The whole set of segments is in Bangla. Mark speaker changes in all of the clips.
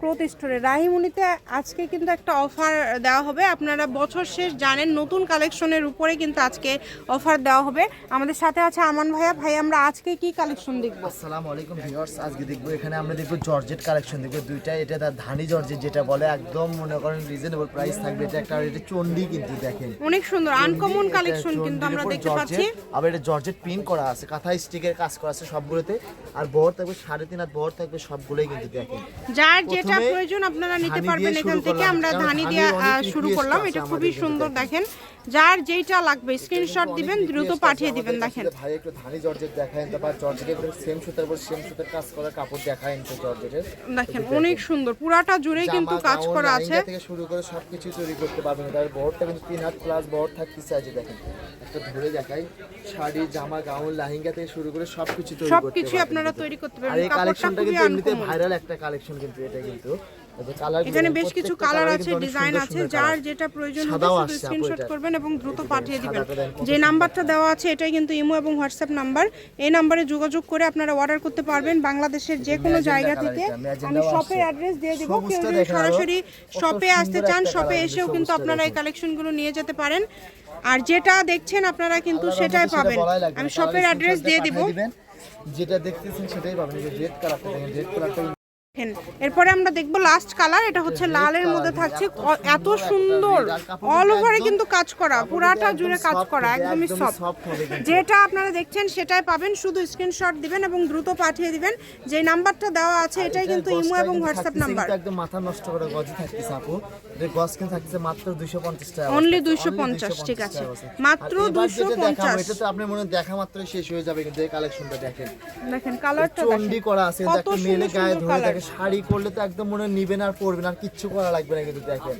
Speaker 1: ক্লোথ স্টোরে রাহিমুনিতে আজকে কিন্তু একটা অফার দেওয়া হবে। আপনারা বছর শেষ জানেন নতুন কালেকশনের উপরে কিন্তু আজকে অফার দেওয়া হবে। আমাদের সাথে আছে আমান ভাইয়া। ভাই আমরা আজকে কি কালেকশন দেখব?
Speaker 2: আসসালামু আলাইকুম ভিউয়ার্স আজকে দেখব এখানে আমরা দেখব জর্জেট কালেকশন দেখব। দুইটা এটা তার ধানি জর্জেট যেটা বলে একদম মনে করেন রিজনেবল প্রাইস থাকবে। এটা একটা এটা চন্ডি কিন্তু দেখেন।
Speaker 1: অনেক সুন্দর আনকমন কালেকশন কিন্তু আমরা দেখতে পাচ্ছি।
Speaker 2: আবার এটা জর্জেট প্রিন্ট করা আছে কাঁথা স্টিকের কাজ করা আছে সবগুলোতে। আর বহর থাকবে সাড়ে তিন হাত বহর থাকবে সবগুলোই কিন্তু দেখেন।
Speaker 1: যার যেটা
Speaker 2: প্রথমে
Speaker 1: প্রয়োজন আপনারা নিতে পারবেন এখান থেকে। আমরা ধানি দিয়ে শুরু করলাম। এটা খুবই সুন্দর
Speaker 2: দেখেন।
Speaker 1: যার যেইটা লাগবে স্ক্রিনশট দিবেন দ্রুত পাঠিয়ে দিবেন দেখেন।
Speaker 2: ভাই একটু ধানি জর্জেট দেখায় তারপর জর্জেটের সেম সুতার উপর সেম সুতার কাজ করা কাপড় দেখায় তো জর্জেটের।
Speaker 1: দেখেন অনেক সুন্দর। পুরাটা জুড়েই কিন্তু কাজ করা আছে।
Speaker 2: থেকে শুরু করে সবকিছু তৈরি করতে পারবেন তার বহরটা কিন্তু তিন হাত প্লাস বহর থাকতেছে আছে দেখেন। একটা ধরে দেখাই। শাড়ি জামা গাউন লেহেঙ্গা থেকে শুরু করে সবকিছু তৈরি করতে
Speaker 1: সবকিছু আপনারা তৈরি করতে
Speaker 2: আর
Speaker 1: পারবেন।
Speaker 2: এই কালেকশনটা কিন্তু এমনিতে ভাইরাল একটা কালেকশন কিন্তু এটা কিন্তু
Speaker 1: এখানে বেশ কিছু কালার আছে ডিজাইন আছে যার যেটা প্রয়োজন হবে স্ক্রিনশট করবেন এবং দ্রুত পাঠিয়ে দিবেন। যে নাম্বারটা দেওয়া আছে এটাই কিন্তু ইমো এবং হোয়াটসঅ্যাপ নাম্বার এই নাম্বারে যোগাযোগ করে আপনারা অর্ডার করতে পারবেন বাংলাদেশের যে কোনো জায়গা থেকে। আমি শপের অ্যাড্রেস দিয়ে দেবো কেউ যদি সরাসরি শপে আসতে চান শপে এসেও
Speaker 2: কিন্তু
Speaker 1: আপনারা এই কালেকশনগুলো নিয়ে যেতে পারেন। আর যেটা দেখছেন আপনারা কিন্তু সেটাই পাবেন। আমি শপের অ্যাড্রেস দিয়ে দিব।
Speaker 2: যেটা দেখতেছেন সেটাই পাবেন রেড কালারটা দেখেন রেড কালারটা।
Speaker 1: এরপরে আমরা দেখব লাস্ট কালার এটা হচ্ছে লালের মধ্যে থাকছে এত সুন্দর। অল ওভারে কিন্তু কাজ করা পুরাটা জুড়ে কাজ করা একদমই সফট
Speaker 2: কিন্তু।
Speaker 1: যেটা আপনারা দেখছেন সেটাই পাবেন শুধু স্ক্রিনশট দিবেন এবং দ্রুত পাঠিয়ে দিবেন। যে নাম্বারটা দেওয়া আছে এটাই কিন্তু ইমো এবং হোয়াটসঅ্যাপ নাম্বার।
Speaker 2: একদম মাথা নষ্ট করে গজ থাকতেছে আপু। এর গজ কিন্তু থাকতেছে মাত্র 250 টাকা
Speaker 1: অনলি
Speaker 2: অবস্থা।
Speaker 1: 250 ঠিক আছে। মাত্র
Speaker 2: আর এবার
Speaker 1: 250
Speaker 2: এটা তো আপনি মনে দেখা মাত্রই শেষ হয়ে যাবে কিন্তু এই কালেকশনটা দেখেন।
Speaker 1: দেখেন কালারটা
Speaker 2: চন্ডি করা আছে একটা মেলে গায়ে ধরে থাকে শাড়ি করলে তো একদম মনে নিবেন আর পরবেন আর কিচ্ছু করা লাগবে না কিন্তু দেখেন।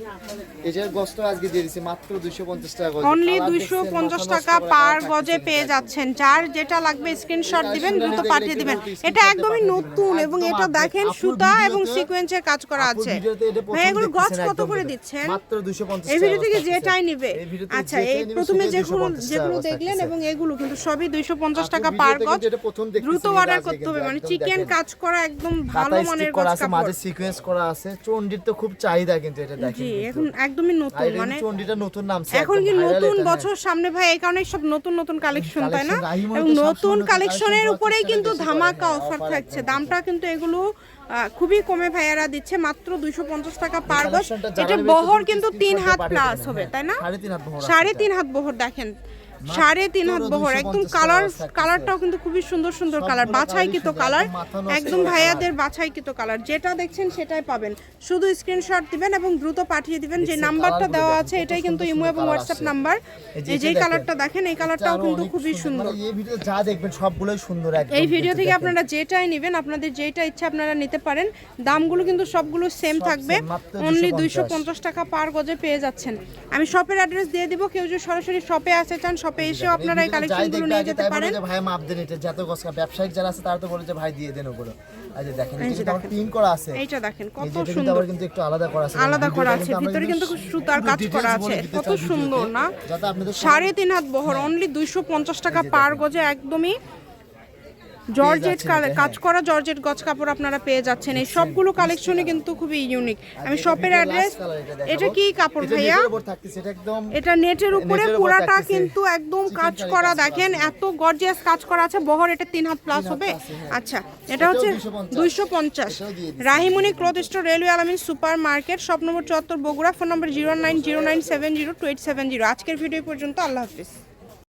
Speaker 2: এই যে গজটা আজকে দিয়ে দিছি মাত্র 250 টাকা গজ।
Speaker 1: অনলি
Speaker 2: কালার
Speaker 1: দুইশো
Speaker 2: দেখছেন,
Speaker 1: পঞ্চাশ
Speaker 2: মাথা নষ্ট
Speaker 1: টাকা পার গজে পেয়ে যাচ্ছেন। যার যেটা লাগবে স্ক্রিনশট দিবেন দ্রুত পাঠিয়ে দিবেন। এটা একদমই নতুন এবং এটা দেখেন সুতা এবং সিকোয়েন্সের কাজ করা আছে। ভাই এগুলো গজ কত করে দিচ্ছেন?
Speaker 2: মাত্র 250
Speaker 1: এই ভিডিও থেকে যেটাই নিবে। আচ্ছা এই প্রথমে যেগুলো
Speaker 2: 250
Speaker 1: যেগুলো দেখলেন এবং এগুলো কিন্তু সবই দুইশো পঞ্চাশ
Speaker 2: আপু
Speaker 1: টাকা পার গজ। দ্রুত অর্ডার করতে হবে। মানে চিকেন কাজ করা একদম ভালো মানের
Speaker 2: করা আছে মাঝে সিকোয়েন্স করা আছে। চন্ডির তো খুব চাহিদা কিন্তু এটা দেখেন
Speaker 1: জি এখন একদমই নতুন মানে
Speaker 2: চন্ডিটা নতুন
Speaker 1: এখন কি নতুন বছর সামনে ভাই এই কারণে সব নতুন নতুন কালেকশন তাই না? এবং নতুন কালেকশনের উপরেই কিন্তু ধামাকা
Speaker 2: হ্যাঁ,
Speaker 1: অফার থাকছে। দামটা কিন্তু এগুলো খুবই কমে ভাইয়ারা দিচ্ছে মাত্র দুইশো পঞ্চাশ টাকা পার গজ। এটা বহর কিন্তু তিন হাত প্লাস হবে
Speaker 2: হ্যাঁ।
Speaker 1: তাই না?
Speaker 2: সাড়ে তিন হাত বহর।
Speaker 1: তিন হাত বহর দেখেন। সাড়ে তিন হাত বহর একদম কালার কালারটাও কিন্তু খুবই সুন্দর সুন্দর কালার বাছাইকৃত কালার
Speaker 2: একদম
Speaker 1: ভাইয়াদের বাছাইকৃত কালার যেটা দেখছেন সেটাই পাবেন। শুধু স্ক্রিনশট দিবেন এবং দ্রুত পাঠিয়ে দিবেন। যে নাম্বারটা দেওয়া আছে এটাই কিন্তু ইমো এবং হোয়াটসঅ্যাপ নাম্বার
Speaker 2: এই যে
Speaker 1: কালারটা দেখেন এই কালারটাও কিন্তু খুবই সুন্দর।
Speaker 2: এই ভিডিওতে যা দেখবেন সবগুলোই সুন্দর একদম
Speaker 1: এই ভিডিও থেকে আপনারা যেটাই নেবেন আপনাদের যেটা ইচ্ছা আপনারা নিতে পারেন। দামগুলো কিন্তু সবগুলো সেম থাকবে। অনলি দুইশো পঞ্চাশ। টাকা পার গজে পেয়ে যাচ্ছেন। আমি শপের অ্যাড্রেস দিয়ে দিব কেউ যদি সরাসরি শপে আসতে চান শপে এসেও আপনারা এই কালেকশনগুলো নিয়ে যেতে পারেন।
Speaker 2: ভাই মাপ দেন এটা। যত গসকা ব্যবসায়িক যারা আছে তারা তো বলে যে ভাই দিয়ে দেন ওগুলো। দেখেন এটা। পিন করা আছে
Speaker 1: এইটা দেখেন কত সুন্দর।
Speaker 2: কিন্তু একটু আলাদা করা আছে।
Speaker 1: আলাদা করা আছে ভিতরে কিন্তু সুতার কাজ করা আছে কত সুন্দর না? সাড়ে তিন হাত বহর অনলি দুইশো পঞ্চাশ টাকা পার গজে একদমই জর্জেট কাজ
Speaker 2: হ্যাঁ।
Speaker 1: করা জর্জেট গজ কাপড় আপনারা পেয়ে যাচ্ছেন। এই সবগুলো কালেকশনই কিন্তু খুবই ইউনিক আমি শপের অ্যাড্রেস
Speaker 2: এটা
Speaker 1: কি কাপড় ভাইয়া?
Speaker 2: এটা
Speaker 1: নেটের উপরে পুরাটা কিন্তু একদম কাজ করা দেখেন এত গর্জিয়াস কাজ করা আছে। বহর এটা তিন হাত প্লাস হবে।
Speaker 2: হ্যাঁ।
Speaker 1: আচ্ছা এটা হচ্ছে
Speaker 2: 250
Speaker 1: দুইশো পঞ্চাশ।
Speaker 2: দিয়ে
Speaker 1: cloth store railway Alamin super market shop number চুয়াত্তর Bogura phone number zero nine zero nine seven zero two eight seven zero আজকের ভিডিও পর্যন্ত আল্লাহ হাফিজ।